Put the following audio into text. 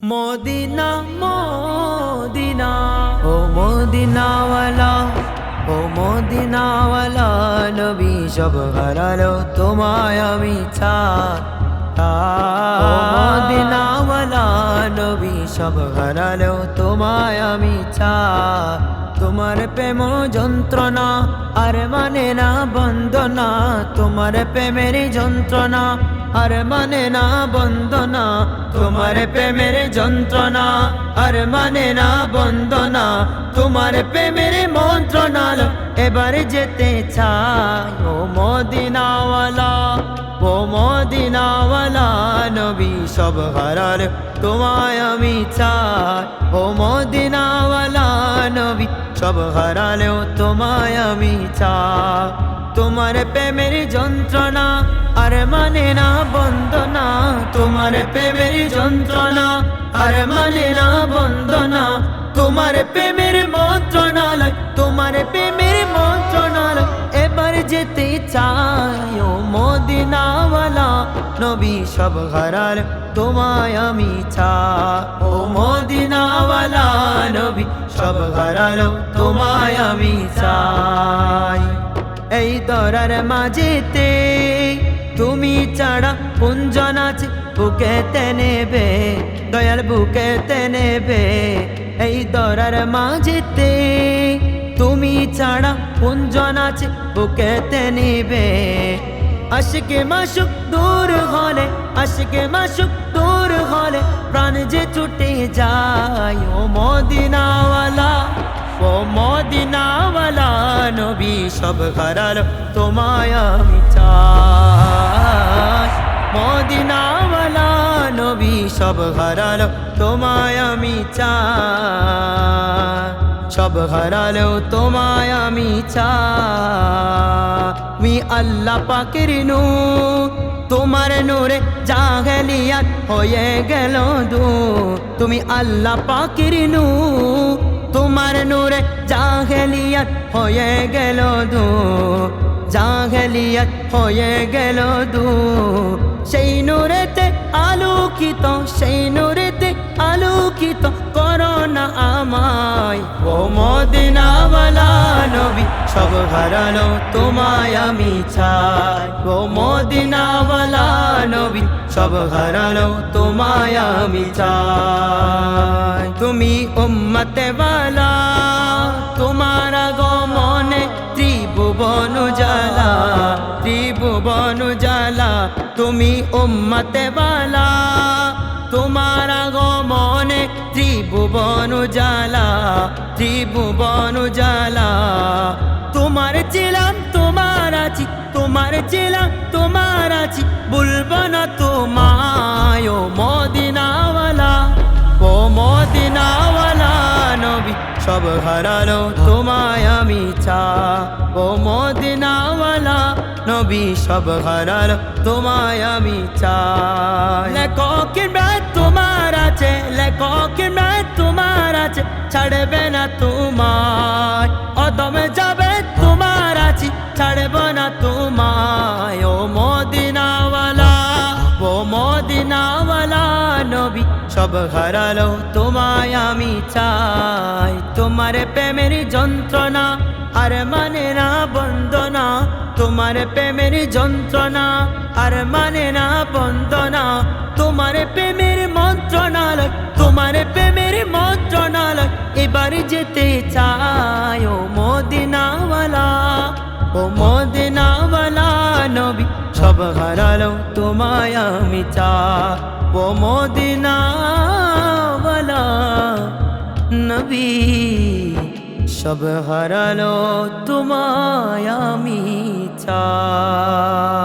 Medina Medina, ও মদিনাওয়ালা ও মদিনাওয়ালা, নবী সব হারালো, তোমায় আমি মদিনাওয়ালা, নবী সব হারালো, তোমায় আমি তোমার প্রেম যন্ত্রণা আর মানে না বন্দনা, তোমার প্রেমের যন্ত্রণা আর মানে না বন্দনা, তোমার প্রেমের যন্ত্রণা। আর মানে না বন্দনা, তোমার প্রেমের মন্ত্রণাল এবার যেতে চাই ও মদিনাওয়ালা ও মদিনাওয়ালা, নবী সব হারার তোমায় আমি চাই। ও মদিনাওয়ালা, নবী সব হারালেও তোমায় আমি চাই। তোমার প্রেমের যন্ত্রণা, আর মানে না বন্দনা। তোমার প্রেমের যন্ত্রণা, আর মানে না বন্দনা। তোমার প্রেমের মন্ত্রণালয় তোমার প্রেমের মন্ত্রণালয় এবার যেতে চাই ও মদিনাওয়ালা, নবী সব হারার তোমায় আমি চাই ও মদিনাওয়ালা, নবী সব হারালো তোমায় আমি চাই। এই দরার মাঝেতে তুমি ছাড়া কুঞ্জন আছে বুকেতে নেবে, দয়াল বুকেতে নেবে। এই দরার মাঝেতে তুমি ছাড়া কুঞ্জন আছে বুকেতে নেবে। আশকে মাসুক দূর হলে, আশকে মাসুক দূর হলে, প্রাণ যে ছুটে যায় ও মদিনাওয়ালা মদিনাওয়ালা নবী সব হারালো তোমায় আমি চাই। মদিনাওয়ালা নবী সব হারালো তোমায় আমি চাই। সব হারালো তোমায় আমি চাই। আল্লাহ পাকের নূর, তোমার নূরে জাহেলিয়াত হয়ে গেল দু তুমি আল্লাহ পাকের নূর, তোমার নূরে জাহেলিয়াত হয়ে গেল দু, জাহেলিয়াত হয়ে গেল দু। সেই নূরেতে আলোকিত, সেই নূরেতে আলোকিত করোনা আমায়। ও মদিনাওয়ালা নবী, সব হারালো তোমায় আমি চাই। ও মদিনাওয়ালা নবী, সব হারালো তোমায় আমি চাই। তুমি উম্মতে বালা। তোমার গমনে ত্রিভুবন জালা ত্রিভুবন জালা তুমি উম্মতে বালা। তোমার গমনে ত্রিভুবন জালা ত্রিভুবন জালা তোমার ছিলাম, তোমার আছি, তোমার ছিলাম, তোমার আছি, বলব না তোমায়, ও সব হারালো, তোমায় আমি চা ও মদিনাওয়ালা নবী সব হারালো, তোমায় আমি চাই। লেখকের ব্যাগ তোমার আছে, লেখকের ব্যাগ তোমার আছে, ছাড়বে না তোমায়। অদমে যাবে সব হারালো, তোমায় আমি চাই। তোমার প্রেমের যন্ত্রণা আর মানে না বন্দনা। তোমার প্রেমের যন্ত্রণা আর মানে না বন্দনা। তোমার প্রেমের মন্ত্রণালয় তোমার প্রেমের মন্ত্রণালয় এবার যেতে চাই ও মদিনাওয়ালা, ও সব হারালো তোমায় আমি ও মদিনাওয়ালা নবী সব হারালো তোমায় আমি চাই।